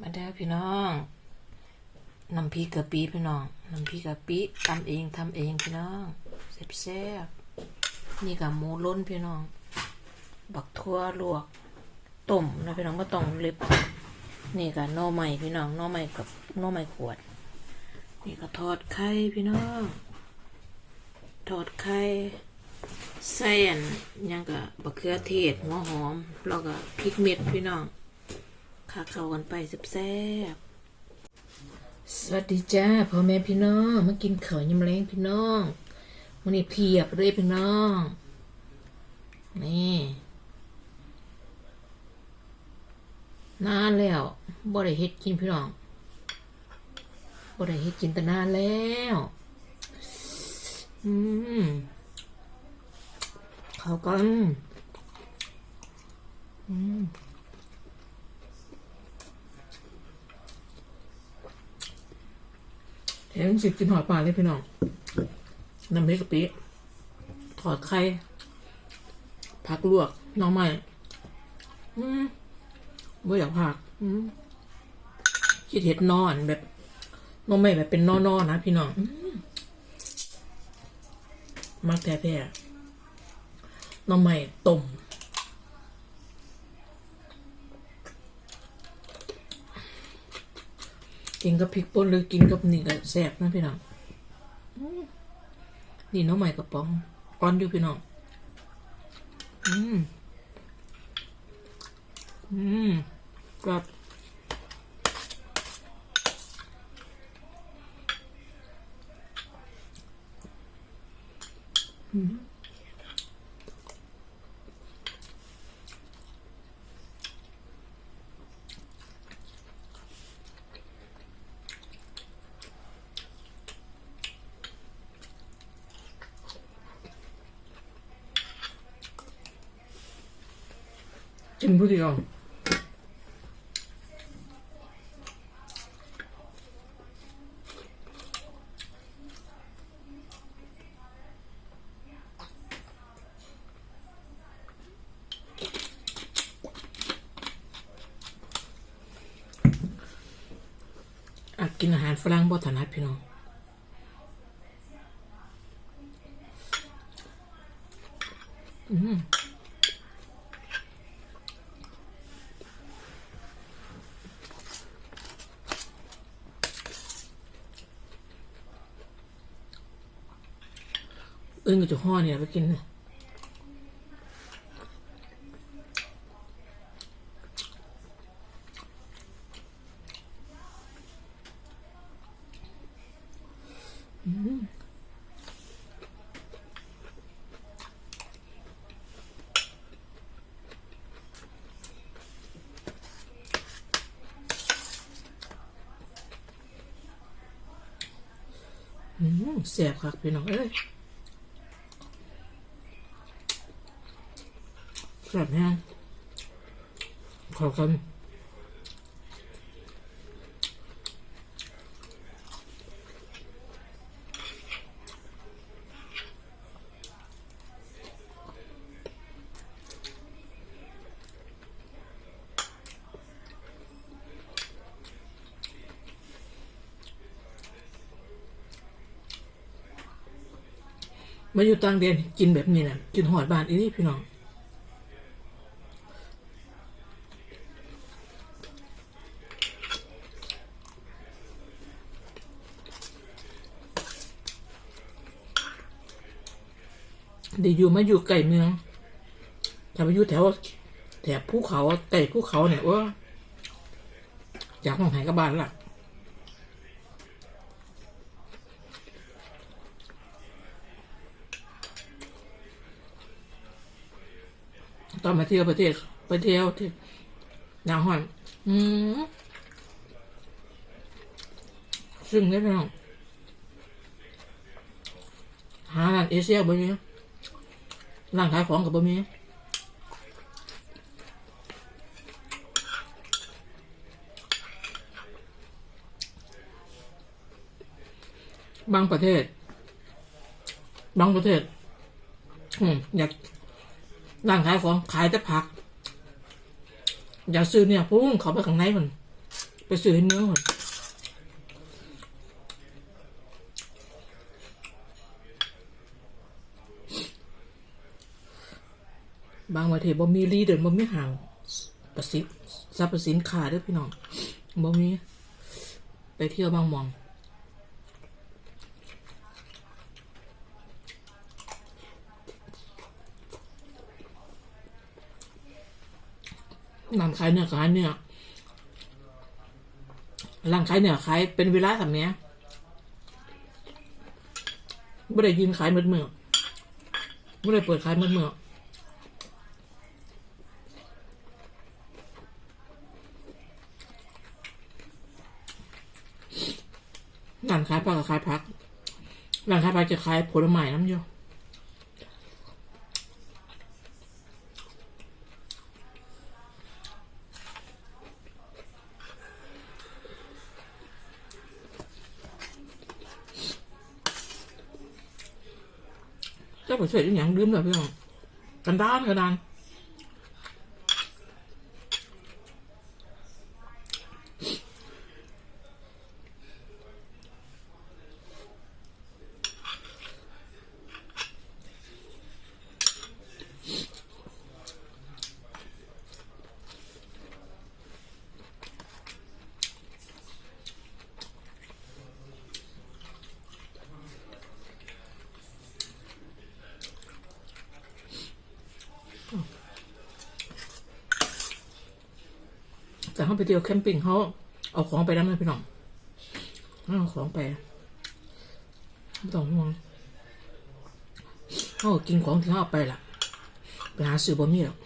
มาได้อพี่น้องน้ำพริกกะปิพี่น้องน้ำพริกกะปิทำเองทำเองพี่น้องแซ่บๆนี่กับหมูล้นพี่น้อง บักทั่วลวกต้มนะพี่น้องก็ต้องเล็บนี่กับน่อใหม่พี่น้องน่อใหม่กับน่อใหม่ขวด นี่ก็ทอดไข่พี่น้องทอดไข่ใส่อันยังกับบักเขือเทศหัวหอมแล้วก็พริกเม็ดพี่น้อง ข้าเข้ากันไปแซ่บสวัสดีจ้าพ่อแม่พี่น้องมากินข้าวยำแรงพี่น้องวันนี้เพียบเลยพี่น้อง นี่นานแล้วบ่ได้เฮ็ดกินพี่น้องบ่ได้เฮ็ดกินแต่นานแล้วอืมเข้ากันอืม เห็นสิกินหอยปลาเลยพี่น้องน้ำพริกกะปิถอดไข่ผักลวกน้องใหม่อืมบ่อยากผักคิดเห็ดนอนแบบน้องใหม่แบบเป็นนอนๆนะพี่น้องมักแท้ๆน้องใหม่ต้ม กินกับพริกป่นหรือกินกับนี่ก็แซ่บนะพี่น้องนี่น้องใหม่กระป๋องอ่อนอยู่พี่น้อง อืม อืมกับอืม กินผู้เดียวอะกินอาหารฝรั่งบ่ถนัดพี่น้องอืม อื่นก็จะห่อเนี่ยไปกินเนี่ยอืมแสบคักพี่น้องเอ้ย แสบแห้งขอกันมาอยู่ต่างเดนกินแบบนี้นะกินหอดบานอีนี่พี่น้อง เดี๋ยวอยู่มาอยู่ไก่เมืองถ้าไปอยู่แถวแถบภูเขาไก่ภูเขาเนี่ยว่าจากห้องหายกับบ้านละตอนมาเที่ยวประเทศไปเที่ยวที่นาห้อนอืมซึ่งได้ไหมน้องหาร้านเอเชียบ่มี ร้านขายของกับบ่มีบางประเทศ บางประเทศ อืมอยากร้านขายของขายแต่ผัก อยากซื้อเนี่ยพุ่งเขาไปข้างในมัน ไปซื้อให้เนื้อก่อน บางประเทศบ่มีรีเดินบ่มีห่างประสิทธิ์ทรัพย์สินขาเด้วยพี่น้องบ่มีไปเที่ยวบางหมองร้านขายเนื้อขายเนื้อร้านขายเนื้อขายเป็นเวลาแบบเนี้ยไม่ได้ยินขายหมืดเมื่อไม่ได้เปิดขายหมืดเมื่อ ร้านขายผักกับขายผักร้านขายผักจะขายผลไม้น้ำอยู่เจ้าไปเสียอย่างลืมเลยพี่น้องกันด้านกันดาน แต่เขาไปเที่ยวแคมปิ้งเขาเอาของไปแล้วนะพี่น้องเอาของไปไม่ต้องห่วงเขากินของที่เขาเอาไปล่ะไปหาซื้อบะหมี่หรอก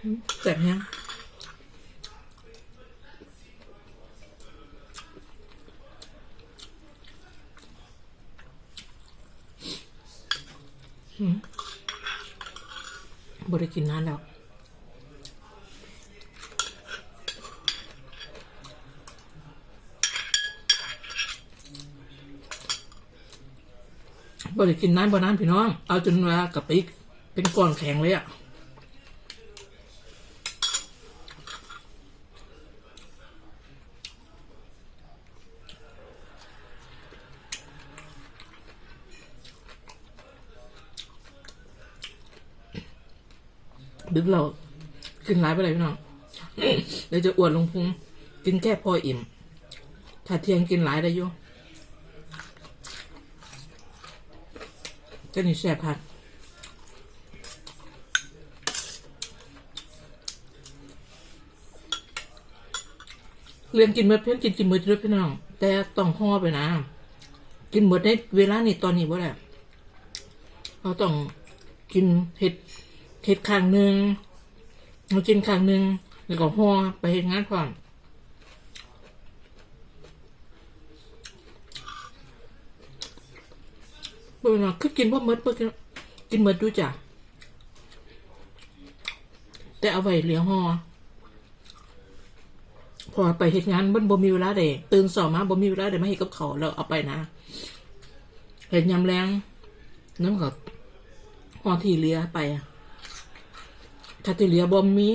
อืมแต่บยัง บริกินนานแล้วบริกินนานบ่นานพี่น้อง เอาจนว่ากะปิเป็นก้อนแข็งเลยอะ ดึกเรากินหลายไปเลยพี่น้องเดี๋ยวจะอ้วนลงพุงกินแค่พออิ่ม ถ้าเที่ยงกินหลายได้ยู่จะนี่แซ่บพักเรียนกินเมื่อเพื่อนกินกินเมื่อด้วยพี่น้อง แต่ต้องห่อไปนะ กินเมื่อในเวลานี้ตอนนี้บ่ได้เราต้องกินเห็ด เห็ดข้างหนึ่งมากินข้างหนึ่งแล้วก็ห่อไปเห็ดงานก่อนเบื่อหน่อยคือกินพวกมดเบื่อกินมดดูจ้ะแต่เอาไว้เหลียวห่อพอไปเห็ดงานมันบ่มีเวลาเด็ตื่นสอบมาบ่มีเวลาเด็มาเห็ดกับเขาแล้วเอาไปนะเห็ดยำแรงน้ำกับห่อที่เหลียไปอะ ถ้าที่เหลือบ่มี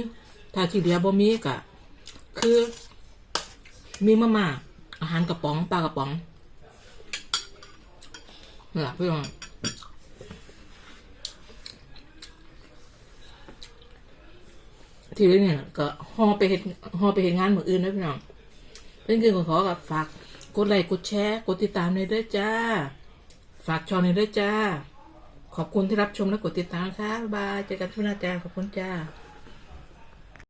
ถ้าที่เหลือบ่มีก็คือ มีมาม่าอาหารกระป๋องปลากระป๋องนั่นแหละพี่น้องที่เหลือเนี่ยก็ห่อไปเห็ดห่อไปเห็ดงานเหมือนอื่นนะพี่น้องเพื่อนคือขอกับฝากกดไลค์กดแชร์ กดติดตามในอยด้อจ้า ฝากช่องในอยด้อจ้า ขอบคุณที่รับชมและกดติดตามค่ะบ๊ายบายเจอกันทุกนาจ้าขอบคุณจ้า